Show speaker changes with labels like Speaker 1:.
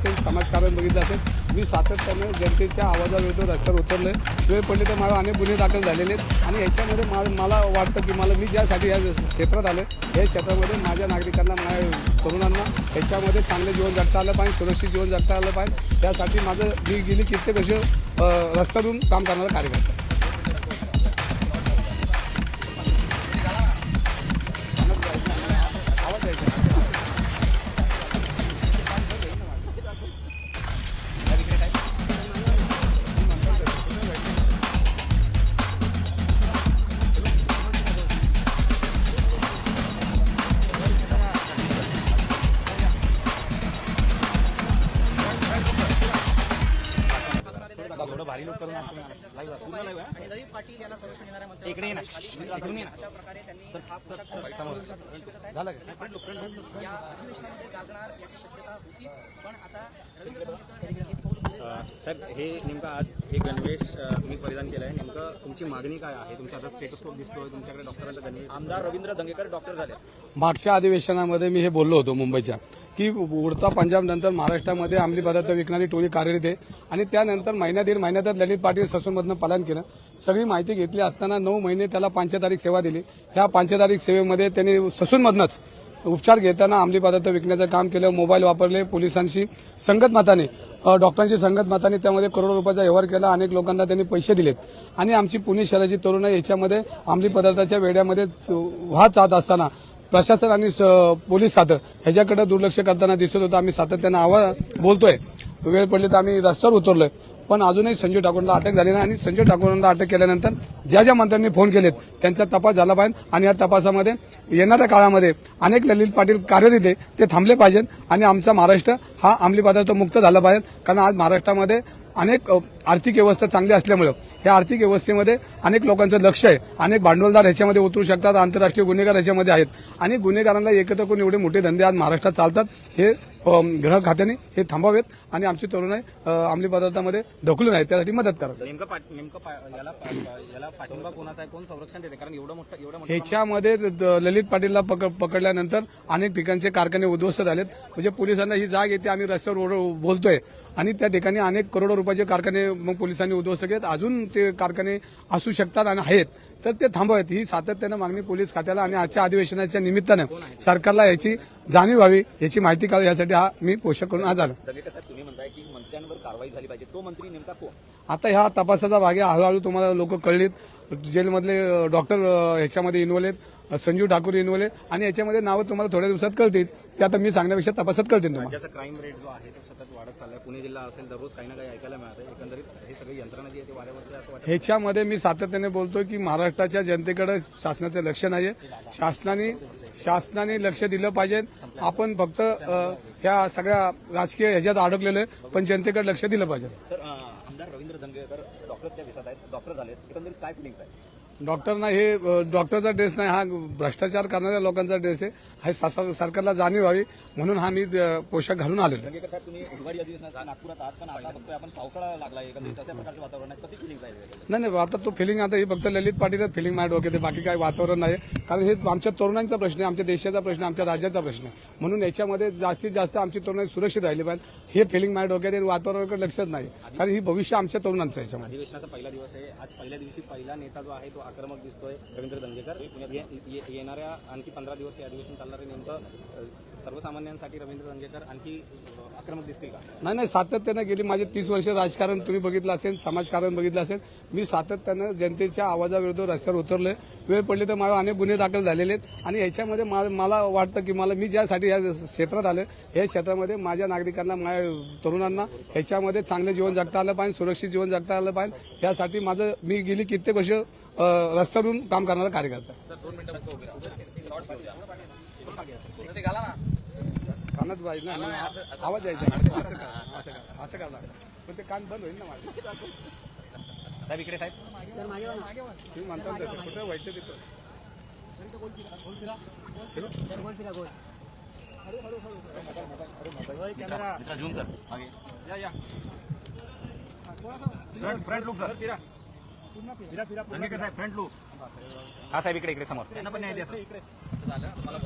Speaker 1: असेल समाजकारण बघितलं असेल मी सातत्यानं जनतेच्या आवाजाविरुद्ध रस्त्यावर उतरलोय. वेळ पडली तर मला अनेक गुन्हे दाखल झालेले आहेत. आणि याच्यामध्ये मा मला वाटतं की मला मी ज्यासाठी या क्षेत्रात आलो या क्षेत्रामध्ये माझ्या नागरिकांना माझ्या तरुणांना याच्यामध्ये चांगलं जीवन जगता आलं पाहिजे सुरक्षित जीवन जगता आलं पाहिजे. त्यासाठी माझं मी गेली कित्येक असे रस्त्यातून काम करणारा कार्यकर्ता.
Speaker 2: पाटील संरक्षण देणाऱ्या अशा प्रकारे त्यांनी या अधिवेशनामध्ये गाजणार याची शक्यता होतीच पण आता रवींद्र हे
Speaker 3: अ, साहेब हे नेमकं आज हे गणवेश तुम्ही परिधान केलं आहे. नेमकं तुमची मागणी काय आहे? तुमच्या आता स्टेटस्कोप दिसतोय तुमच्याकडे डॉक्टरांचा गणवेश आमदार रवींद्र दंगेकर डॉक्टर झाले.
Speaker 1: मागच्या अधिवेशनामध्ये मी हे बोललो होतो मुंबईच्या. की उडता पंजाब नंतर महाराष्ट्रामध्ये अंमली पदार्थ विकणारी टोळी कार्यरत आहे. आणि त्यानंतर महिन्या दीड महिन्यातच ललित पाटील ससूनमधनं पालन केलं. सगळी माहिती घेतली असताना नऊ महिने त्याला पंचतारीख सेवा दिली. ह्या पंचतारीख सेवेमध्ये त्यांनी ससूनमधनंच उपचार घेताना अंमली पदार्थ विकण्याचं काम केलं मोबाईल वापरले पोलिसांशी संगत माताने अ, डॉक्टरांची संगत माताने त्यामध्ये करोडो रुपयाचा व्यवहार केला. अनेक लोकांना त्यांनी पैसे दिलेत. आणि आमची पुणे शहराची तरुण याच्यामध्ये अंमली पदार्थाच्या वेड्यामध्ये वाहत जात असताना प्रशासन आणि स- पोलीस खातं ह्याच्याकडे दुर्लक्ष करताना दिसत होतं. आम्ही सातत्यानं आवाज बोलतोय. वेळ पडली तर आम्ही रस्त्यावर उतरलोय. पण अजूनही संजय ठाकूरला अटक झाली नाही आणि संजय ठाकूरांना अटक केल्यानंतर ज्या ज्या मंत्र्यांनी फोन केलेत त्यांचा तपास झाला पाहिजे आणि या तपासामध्ये येणाऱ्या काळामध्ये अनेक ललित पाटील कार्यरत आहे ते थांबले पाहिजेत. आणि आमचा महाराष्ट्र हा अंमली पदार्थ मुक्त झाला पाहिजे. कारण आज महाराष्ट्रामध्ये अनेक आर्थिक व्यवस्था चांगली असल्यामुळं या आर्थिक व्यवस्थेमध्ये अनेक लोकांचं लक्ष आहे. अनेक भांडवलदार ह्याच्यामध्ये उतरू शकतात आंतरराष्ट्रीय गुन्हेगार ह्याच्यामध्ये आहेत. आणि गुन्हेगारांना एकत्र करून एवढे मोठे धंदे आज महाराष्ट्रात चालतात हे गृह खात्याने हे थांबावेत आणि आमची तरुण अंमली पदार्थामध्ये ढकलू नये त्यासाठी मदत करावी. ह्याच्यामध्ये ललित पाटीलला पक- पकडल्यानंतर अनेक ठिकाणचे कारखाने उद्ध्वस्त झालेत. म्हणजे पोलिसांना ही जाग येते आम्ही रस्त्यावर बोलतोय. आणि त्या ठिकाणी अनेक करोडो रुपयाचे कारखाने मग पोलिसांनी उद्ध्वस्त केलेत अजून ते कारखाने असू शकतात आणि आहेत. तर ते थांबवत. ही सातत्यानं मागणी पोलीस खात्याला आणि आजच्या अधिवेशनाच्या निमित्तानं सरकारला याची जाणीव व्हावी याची माहिती कळावी यासाठी हा मी पोषक करून आज आलो
Speaker 3: मंत्र्यांवर कारवाई झाली पाहिजे तो मंत्री नेमका
Speaker 1: आता ह्या तपासाचा भाग आहे. हळूहळू तुम्हाला लोक कळलीत. जेलमधले डॉक्टर ह्याच्यामध्ये इन्व्हॉल्व आहेत. संजीव ठाकूर इन्व्हॉल्व आहेत. आणि याच्यामध्ये नावं तुम्हाला थोड्या दिवसात कळतील. ते आता मी सांगण्यापेक्षा तपासात कळतील तुम्हाला.
Speaker 3: राज्याचा क्राईम रेट जो आहे तो सतत वाढत चाललाय. पुणे जिल्हा असेल दररोज काही ना काही ऐकायला मिळतं एकंदरीत हे सगळी यंत्रणा जी आहे ती वाऱ्यावरती आहे असं वाटतं
Speaker 1: ह्याच्यामध्ये मी सातत्याने बोलतोय की महाराष्ट्राच्या जनतेकडे शासनाचं लक्ष नाहीये शासनाने शासनाने लक्ष दिलं पाहिजे. आपण फक्त ह्या सगळ्या राजकीय ह्याच्यात अडकलेलो आहे पण जनतेकडे लक्ष दिलं पाहिजे.
Speaker 3: आमदार रवींद्र डॉक्टर त्या दिवसात आहेत. डॉक्टर झालेत. एकंदरीत काय फिलिंग्स आहे
Speaker 1: डॉक्टरना हे अ, डॉक्टरचा ड्रेस नाही हा भ्रष्टाचार करणाऱ्या लोकांचा ड्रेस आहे. हा सरकारला जाणीव व्हावी म्हणून हा मी पोशाख घालून आलेलो नाही नाही आता तो फिलिंग आता ही फक्त ललित पाटीलच फिलिंग माझ्या डोक्यात बाकी काही वातावरण नाही. कारण हे आमच्या तरुणांचा प्रश्न आहे आमच्या देशाचा प्रश्न आहे आमच्या राज्याचा प्रश्न आहे. म्हणून याच्यामध्ये जास्तीत जास्त आमची तरुण सुरक्षित राहिली पाहिजे. हे फिलिंग माझ्या डोक्यात वातावरणाकडे लक्षच नाही. कारण ही भविष्य आमच्या तरुणांचं आहे याच्यामध्ये.
Speaker 3: अधिवेशनाचा पहिला दिवस आहे. आज पहिल्या दिवशी पहिला नेता जो आहे तो आक्रमक दिसतोय. रवींद्र दंगेकर. ये- येणाऱ्या आणखी पंधरा दिवस हे अधिवेशन चालणार आहे नेमकं. सर्वसामान्यांसाठी रवींद्र दंगेकर आणखी आक्रमक दिसतील का?
Speaker 1: नाही नाही सातत्यानं गेली. माझे तीस वर्ष राजकारण तुम्ही बघितलं असेल समाजकारण बघितलं असेल मी सातत्यानं जनतेच्या आवाजाविरुद्ध रस्त्यावर उतरलोय. वेळ पडली तर मला अनेक गुन्हे दाखल झालेले आहेत. आणि ह्याच्यामध्ये मा- मला वाटतं की मला मी ज्यासाठी या क्षेत्रात आलो या क्षेत्रामध्ये माझ्या नागरिकांना माझ्या तरुणांना ह्याच्यामध्ये चांगलं जीवन जगता आलं पाहिजे सुरक्षित जीवन जगता आलं पाहिजे. यासाठी माझं मी गेली कित्येक वर्ष रस्त्यावरून काम करणारा कार्यकर्ता. कानात पाहिजे ना आवाज यायचा असं का असं का असं का पण ते कान बंद होईल ना? माझे
Speaker 3: साहेब इकडे साहेब
Speaker 1: तुम्ही म्हणता तसं कुठं व्हायचं तिथं
Speaker 3: मित्रा कर मागे या या फ्रंट फ्रंट लुक सर फिरा साहेब फ्रंट लुक हा साहेब इकडे इकडे समोर त्यांना पण नाही द्या सर इकडे झालं मला